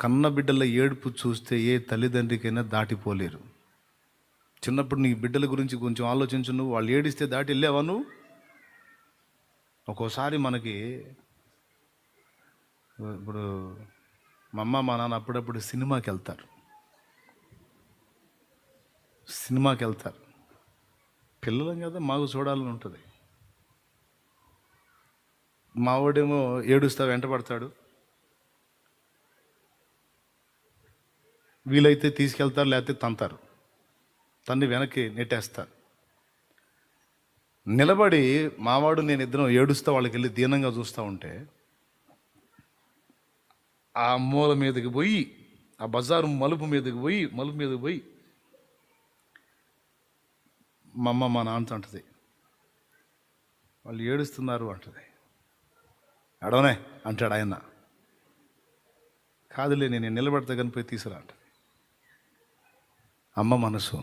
కన్న బిడ్డల ఏడుపు చూస్తే ఏ తల్లిదండ్రికైనా దాటిపోలేరు. చిన్నప్పుడు నీ బిడ్డల గురించి కొంచెం ఆలోచించు నువ్వు. వాళ్ళు ఏడిస్తే దాటి వెళ్ళావా నువ్వు? ఒక్కోసారి మనకి ఇప్పుడు మా అమ్మ మా నాన్న అప్పుడప్పుడు సినిమాకి వెళ్తారు. సినిమాకి వెళ్తారు. పిల్లలం కదా మాకు చూడాలని ఉంటుంది. మావాడేమో ఏడుస్తా వెంట వీలైతే తీసుకెళ్తారు లేకపోతే తంతారు. తన్ని వెనక్కి నెట్టేస్తారు. నిలబడి మావాడు నేను ఇద్దరం ఏడుస్తా వాళ్ళకి వెళ్ళి దీనంగా చూస్తూ ఉంటే ఆ మూల మీదకి పోయి ఆ బజారు మలుపు మీదకి పోయి మలుపు మీదకి పోయి మా అమ్మ మా నాన్నతో అంటది వాళ్ళు ఏడుస్తున్నారు అంటది. అడవనే అంటాడు ఆయన. కాదులే నేను నిలబడితే కనిపోయి తీసుకురా అంటది. అమ్మ మనసు.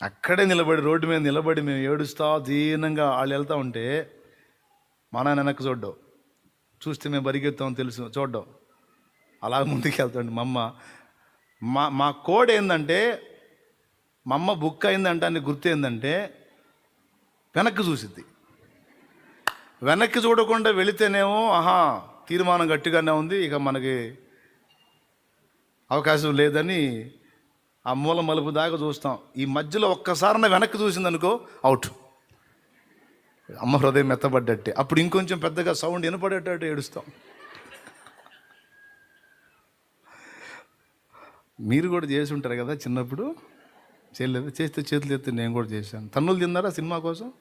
అక్కడే నిలబడి రోడ్డు మీద నిలబడి మేము ఏడుస్తా దీనంగా వాళ్ళు వెళ్తా ఉంటే మా నాన్న వెనక్కి చూడ్డావు చూస్తే మేము పరిగెత్తాం తెలుసు చూడ్డం. అలా ముందుకు వెళ్తాండి మా అమ్మ. మా మా కోడ్ ఏంటంటే మా అమ్మ బుక్ అయిందంటే అని గుర్తు ఏంటంటే వెనక్కి చూసిద్ది. వెనక్కి చూడకుండా వెళితేనేమో ఆహా తీర్మానం గట్టిగానే ఉంది ఇక మనకి అవకాశం లేదని ఆ మూల మలుపు దాకా చూస్తాం. ఈ మధ్యలో ఒక్కసారి వెనక్కి చూసిందనుకో అవుట్. అమ్మ హృదయం మెత్తబడ్డట్టే. అప్పుడు ఇంకొంచెం పెద్దగా సౌండ్ వినపడేటట్టు ఏడుస్తాం. మీరు కూడా చేసి ఉంటారు కదా చిన్నప్పుడు? చేయలేదు చేస్తే చేతులు ఎత్తి నేను కూడా చేశాను. తన్నులు తిన్నారా సినిమా కోసం?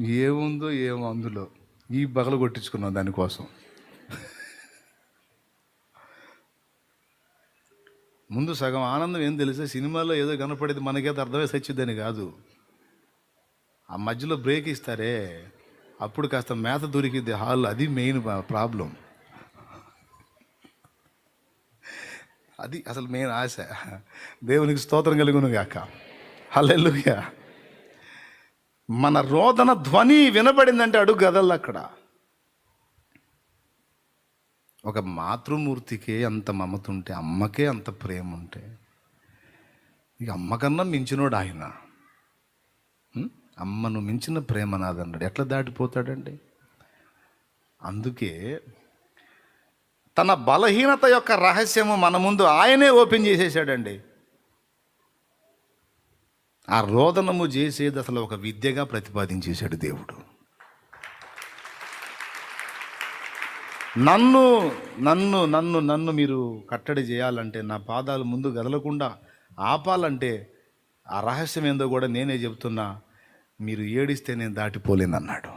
ఏముందో ఏమో అందులో. ఈ బగలు కొట్టించుకున్నాం దానికోసం. ముందు సగం ఆనందం ఏం తెలిసే? సినిమాలో ఏదో కనపడేది మనకేదో అర్థమై సచ్చిద్దని కాదు. ఆ మధ్యలో బ్రేక్ ఇస్తారే అప్పుడు కాస్త మేత దొరికిద్ది హాల్ అది మెయిన్ ప్రాబ్లం. అది అసలు మెయిన్ ఆశ. దేవునికి స్తోత్రం కలుగును గాక. హల్లెలూయా. మన రోదన ధ్వని వినబడిందంటే అడుగు గదల్లు అక్కడ. ఒక మాతృమూర్తికే అంత మమత ఉంటే అమ్మకే అంత ప్రేమ ఉంటే ఇక అమ్మకన్నా మించినోడు ఆయన. అమ్మను మించిన ప్రేమ నాదన్నాడు ఎట్లా దాటిపోతాడండి? అందుకే తన బలహీనత యొక్క రహస్యము మన ముందు ఆయనే ఓపెన్ చేసేసాడండి. ఆ రోదనము చేసేది అసలు ఒక విద్యగా ప్రతిపాదించేశాడు దేవుడు. నన్ను నన్ను నన్ను నన్ను మీరు కట్టడి చేయాలంటే నా పాదాలు ముందు కదలకుండా ఆపాలంటే ఆ రహస్యం ఏందో కూడా నేనే చెప్తున్నా మీరు ఏడిస్తే నేను దాటిపోలేనన్నాడు.